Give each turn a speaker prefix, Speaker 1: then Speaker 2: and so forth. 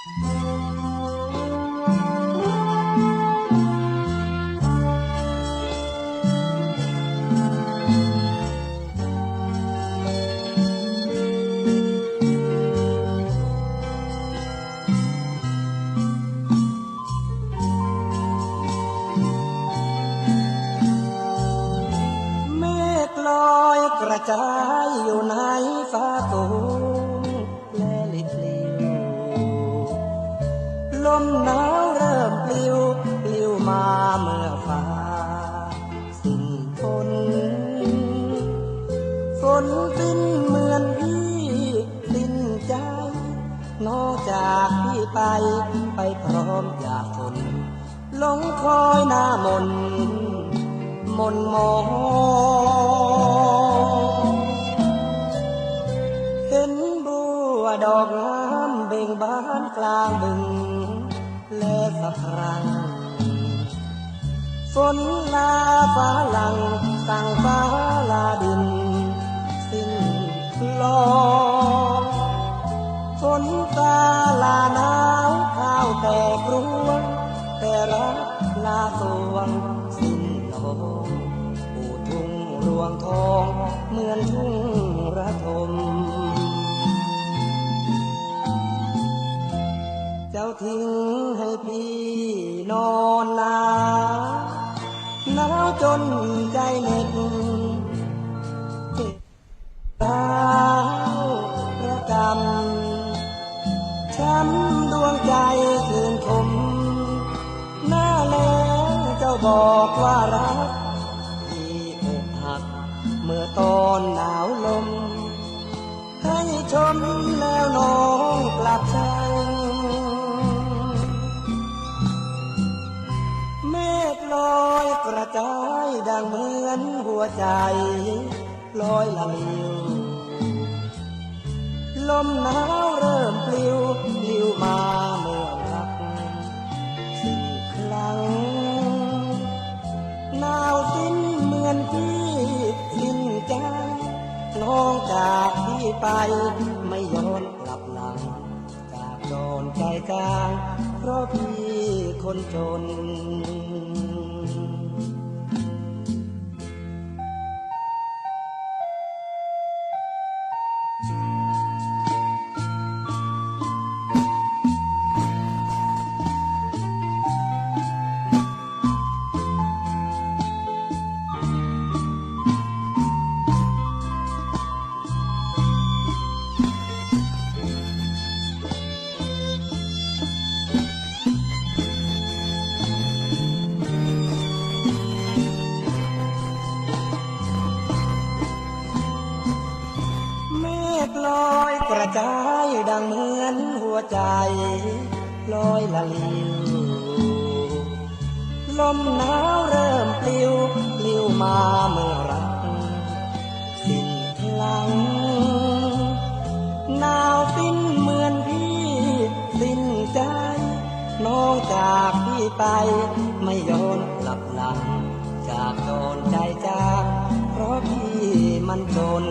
Speaker 1: เมฆลอยกระจายอยู่ในฟ้าตู เมื่อฟ้าสิ้นฝนฝนสิ้นเหมือนพี่สิ้นใจนอกจากพี่ไปไปพร้อมอยากฝนหลงคอยหน้ามนมนมองเห็นบัวดอกงามเบ่งบานกลางบึงและสักครั้ง ฝนลาฟ้าหลังสั่งฟ้าลาดิน สิ้นลองฝนฟ้าลาหนาวข้าวแต่กรวงแต่รักลาสวงสิ้นลงปูทุ่งรวงทองเหมือนทุ่งระทม จนใจเหน็ดเจ็บดาวระกำช้ำดวงใจคืนคมหน้าแล้งเจ้าบอกว่ารักที่อกหัก เมื่อตอนหนาวลม ให้ชมแล้วนอง อนหัวใจลอยละลิวลมหนาวเริ่มปลิวปลิวมาเมื่อรักสิ้นคลังหนาวสิ้นเหมือนพี่สิ้นใจน้องจากพี่ไปไม่ย้อนกลับหลัง จากโดนใจจางเพราะพี่คนจน กระจายดังเหมือนหัวใจลอยละลิวลมหนาวเริ่มปลิวปลิวมาเมื่อรักสิ้นพลังหนาวสิ้นเหมือนพี่สิ้นใจน้องจากพี่ไป ไม่ย้อนกลับหลัง จากโดนใจจางเพราะพี่มันจน